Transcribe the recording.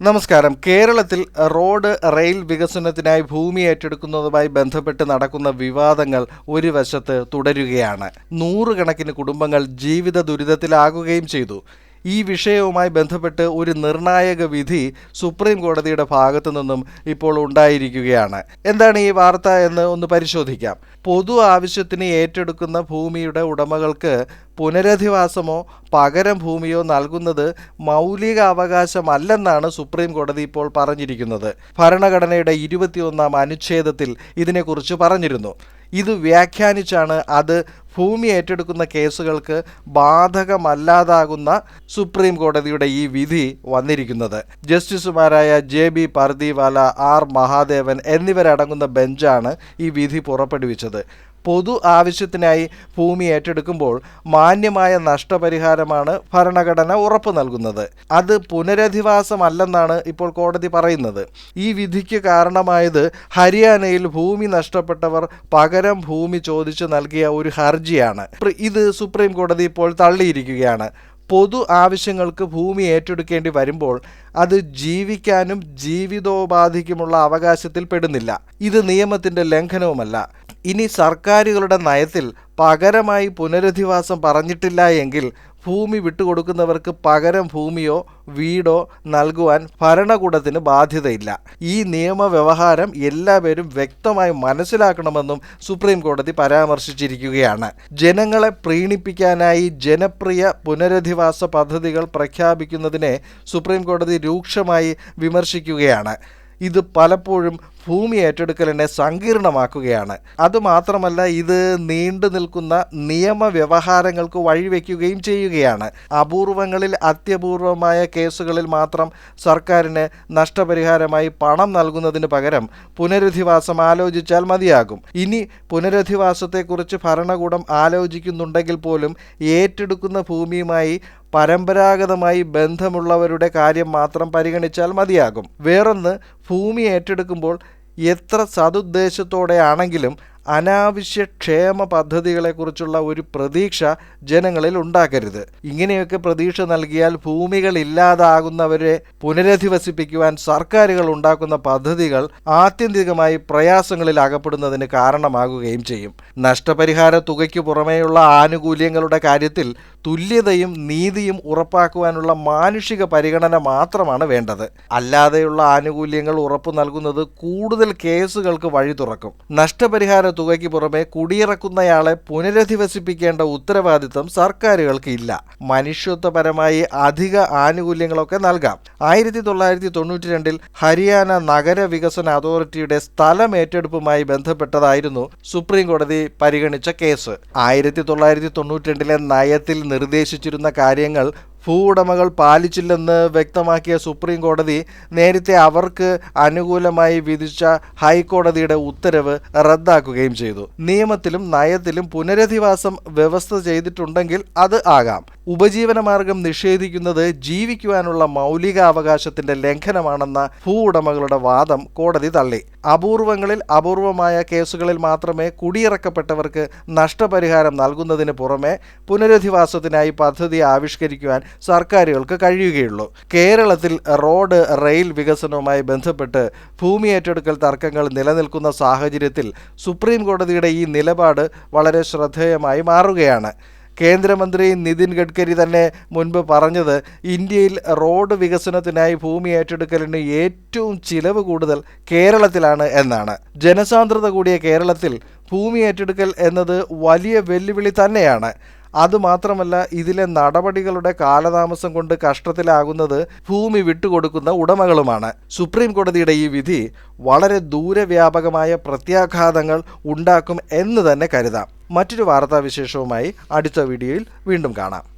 നമസ്കാരം. കേരളത്തിൽ road rail വികസനത്തിനായി ഭൂമി ഏറ്റെടുക്കുന്നതുമായി ബന്ധപ്പെട്ട് നടക്കുന്ന വിവാദങ്ങൾ ഒരു വശത്ത് തുടരുകയാണ്. നൂറുകണക്കിന് കുടുംബങ്ങൾ ജീവിത ദുരിതത്തിലാകുകയും ചെയ്തു. ഈ വിഷയവുമായി ബന്ധപ്പെട്ട് ഒരു നിർണായക വിധി സുപ്രീം കോടതിയുടെ ഭാഗത്തു നിന്നും ഇപ്പോൾ ഉണ്ടായിരിക്കുകയാണ്. എന്താണ് ഈ വാർത്ത എന്ന് ഒന്ന് പരിശോധിക്കാം. പൊതു ആവശ്യത്തിന് ഏറ്റെടുക്കുന്ന ഭൂമിയുടെ ഉടമകൾക്ക് പുനരധിവാസമോ പകരം ഭൂമിയോ നൽകുന്നത് മൗലിക അവകാശമല്ലെന്നാണ് സുപ്രീം കോടതി ഇപ്പോൾ പറഞ്ഞിരിക്കുന്നത്. ഭരണഘടനയുടെ ഇരുപത്തിയൊന്നാം അനുച്ഛേദത്തിൽ ഇതിനെക്കുറിച്ച് പറഞ്ഞിരുന്നു. ഇത് വ്യാഖ്യാനിച്ചാണ് അത് ഭൂമി ഏറ്റെടുക്കുന്ന കേസുകൾക്ക് ബാധകമല്ലാതാകുന്ന സുപ്രീം കോടതിയുടെ ഈ വിധി വന്നിരിക്കുന്നത്. ജസ്റ്റിസുമാരായ J B Pardiwala R Mahadevan എന്നിവരടങ്ങുന്ന ബെഞ്ചാണ് ഈ വിധി പുറപ്പെടുവിച്ചത്. പൊതു ആവശ്യത്തിനായി ഭൂമി ഏറ്റെടുക്കുമ്പോൾ മാന്യമായ നഷ്ടപരിഹാരമാണ് ഭരണഘടന ഉറപ്പു നൽകുന്നത്. അത് പുനരധിവാസമല്ലെന്നാണ് ഇപ്പോൾ കോടതി പറയുന്നത്. ഈ വിധിക്ക് കാരണമായത് ഹരിയാനയിൽ ഭൂമി നഷ്ടപ്പെട്ടവർ പകരം ഭൂമി ചോദിച്ചു നൽകിയ ഒരു ഹർജിയാണ്. ഇത് സുപ്രീം കോടതി ഇപ്പോൾ തള്ളിയിരിക്കുകയാണ്. പൊതു ആവശ്യങ്ങൾക്ക് ഭൂമി ഏറ്റെടുക്കേണ്ടി വരുമ്പോൾ അത് ജീവിക്കാനും ജീവിതോപാധിക്കുമുള്ള അവകാശത്തിൽ പെടുന്നില്ല. ഇത് നിയമത്തിന്റെ ലംഘനവുമല്ല. ഇനി സർക്കാരുകളുടെ നയത്തിൽ പകരമായി പുനരധിവാസം പറഞ്ഞിട്ടില്ല എങ്കിൽ ഭൂമി വിട്ടുകൊടുക്കുന്നവർക്ക് പകരം ഭൂമിയോ വീടോ നൽകുവാൻ ഭരണകൂടത്തിന് ബാധ്യതയില്ല. ഈ നിയമവ്യവഹാരം എല്ലാവരും വ്യക്തമായി മനസ്സിലാക്കണമെന്നും സുപ്രീം കോടതി പരാമർശിച്ചിരിക്കുകയാണ്. ജനങ്ങളെ പ്രീണിപ്പിക്കാനായി ജനപ്രിയ പുനരധിവാസ പദ്ധതികൾ പ്രഖ്യാപിക്കുന്നതിനെ സുപ്രീം കോടതി രൂക്ഷമായി വിമർശിക്കുകയാണ്. ഇത് പലപ്പോഴും ഭൂമി ഏറ്റെടുക്കലിനെ സങ്കീർണമാക്കുകയാണ്. അതുമാത്രമല്ല ഇത് നീണ്ടു നിൽക്കുന്ന നിയമ വ്യവഹാരങ്ങൾക്ക് വഴിവെക്കുകയും ചെയ്യുകയാണ്. അപൂർവങ്ങളിൽ അത്യപൂർവമായ കേസുകളിൽ മാത്രം സർക്കാരിന് നഷ്ടപരിഹാരമായി പണം നൽകുന്നതിന് പകരം പുനരധിവാസം ആലോചിച്ചാൽ മതിയാകും. ഇനി പുനരധിവാസത്തെക്കുറിച്ച് ഭരണകൂടം ആലോചിക്കുന്നുണ്ടെങ്കിൽ പോലും ഏറ്റെടുക്കുന്ന ഭൂമിയുമായി പരമ്പരാഗതമായി ബന്ധമുള്ളവരുടെ കാര്യം മാത്രം പരിഗണിച്ചാൽ മതിയാകും. വേറൊന്ന് ഭൂമി ഏറ്റെടുക്കുമ്പോൾ എത്ര സതുദ്ദേശത്തോടെയാണെങ്കിലും അനാവശ്യ ക്ഷേമ പദ്ധതികളെക്കുറിച്ചുള്ള ഒരു പ്രതീക്ഷ ജനങ്ങളിൽ ഉണ്ടാക്കരുത്. ഇങ്ങനെയൊക്കെ പ്രതീക്ഷ നൽകിയാൽ ഭൂമികൾ ഇല്ലാതാകുന്നവരെ പുനരധിവസിപ്പിക്കുവാൻ സർക്കാരുകൾ ഉണ്ടാക്കുന്ന പദ്ധതികൾ ആത്യന്തികമായി പ്രയാസങ്ങളിൽ അകപ്പെടുന്നതിന് കാരണമാകുകയും ചെയ്യും. നഷ്ടപരിഹാര തുകയ്ക്ക് പുറമേയുള്ള ആനുകൂല്യങ്ങളുടെ കാര്യത്തിൽ തുല്യതയും നീതിയും ഉറപ്പാക്കുവാനുള്ള മാനുഷിക പരിഗണന മാത്രമാണ് വേണ്ടത്. അല്ലാതെയുള്ള ആനുകൂല്യങ്ങൾ ഉറപ്പു നൽകുന്നത് കൂടുതൽ കേസുകൾക്ക് വഴി തുറക്കും. നഷ്ടപരിഹാര തുകയ്ക്ക് പുറമെ കുടിയിറക്കുന്നയാളെ പുനരധിവസിപ്പിക്കേണ്ട ഉത്തരവാദിത്തം സർക്കാരുകൾക്ക് ഇല്ല മനുഷ്യത്വപരമായി അധിക ആനുകൂല്യങ്ങളൊക്കെ നൽകാം. ആയിരത്തി തൊള്ളായിരത്തി തൊണ്ണൂറ്റി രണ്ടിൽ ഹരിയാന നഗര വികസന അതോറിറ്റിയുടെ സ്ഥലം ഏറ്റെടുപ്പുമായി ബന്ധപ്പെട്ടതായിരുന്നു സുപ്രീം കോടതി പരിഗണിച്ച കേസ്. ആയിരത്തി തൊള്ളായിരത്തി തൊണ്ണൂറ്റി രണ്ടിലെ നയത്തിൽ നിർദ്ദേശിച്ചിരുന്ന കാര്യങ്ങൾ ഭൂവുടമകൾ പാലിച്ചില്ലെന്ന് വ്യക്തമാക്കിയ സുപ്രീം കോടതി നേരത്തെ അവർക്ക് അനുകൂലമായി വിധിച്ച ഹൈക്കോടതിയുടെ ഉത്തരവ് റദ്ദാക്കുകയും ചെയ്തു. നിയമത്തിലും നയത്തിലും പുനരധിവാസം വ്യവസ്ഥ ചെയ്തിട്ടുണ്ടെങ്കിൽ അത് ആകാം. ഉപജീവനമാർഗം നിഷേധിക്കുന്നത് ജീവിക്കുവാനുള്ള മൗലിക അവകാശത്തിന്റെ ലംഘനമാണെന്ന ഭൂവുടമകളുടെ വാദം കോടതി തള്ളി. അപൂർവങ്ങളിൽ അപൂർവമായ കേസുകളിൽ മാത്രമേ കുടിയിറക്കപ്പെട്ടവർക്ക് നഷ്ടപരിഹാരം നൽകുന്നതിന് പുറമെ പുനരധിവാസത്തിനായി പദ്ധതി ആവിഷ്കരിക്കുവാൻ സർക്കാരുകൾക്ക് കഴിയുകയുള്ളൂ. കേരളത്തിൽ റോഡ് റെയിൽ വികസനവുമായി ബന്ധപ്പെട്ട് ഭൂമി ഏറ്റെടുക്കൽ തർക്കങ്ങൾ നിലനിൽക്കുന്ന സാഹചര്യത്തിൽ സുപ്രീം കോടതിയുടെ ഈ നിലപാട് വളരെ ശ്രദ്ധേയമായി മാറുകയാണ്. കേന്ദ്രമന്ത്രി നിതിൻ ഗഡ്കരി തന്നെ മുൻപ് പറഞ്ഞത് ഇന്ത്യയിൽ റോഡ് വികസനത്തിനായി ഭൂമി ഏറ്റെടുക്കലിന് ഏറ്റവും ചിലവ് കൂടുതൽ കേരളത്തിലാണ് എന്നാണ്. ജനസാന്ദ്രത കൂടിയ കേരളത്തിൽ ഭൂമി ഏറ്റെടുക്കൽ എന്നത് വലിയ വെല്ലുവിളി തന്നെയാണ്. അതുമാത്രമല്ല ഇതിലെ നടപടികളുടെ കാലതാമസം കൊണ്ട് കഷ്ടത്തിലാകുന്നത് ഭൂമി വിട്ടുകൊടുക്കുന്ന ഉടമകളുമാണ്. സുപ്രീം കോടതിയുടെ ഈ വിധി വളരെ ദൂരവ്യാപകമായ പ്രത്യാഘാതങ്ങൾ ഉണ്ടാക്കും എന്ന് തന്നെ കരുതാം. മറ്റൊരു വാർത്താവിശേഷവുമായി അടുത്ത വീഡിയോയിൽ വീണ്ടും കാണാം.